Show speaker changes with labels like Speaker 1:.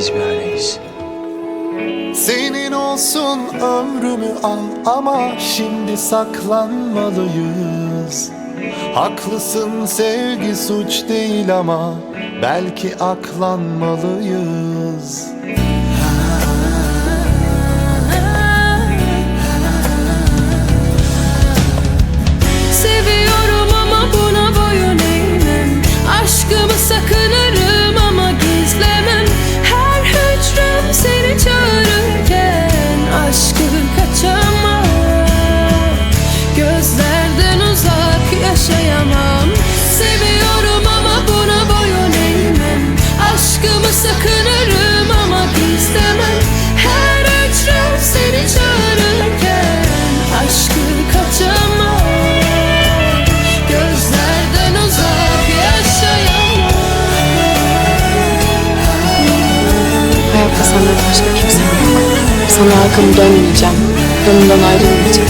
Speaker 1: biz bir aileyiz.
Speaker 2: Senin olsun ömrümü al ama şimdi saklanmalıyız Haklısın sevgi suç değil ama belki aklanmalıyız
Speaker 3: senden başka kimse yok. Sana arkamı dönmeyeceğim. Yanımdan ayrılmayacağım.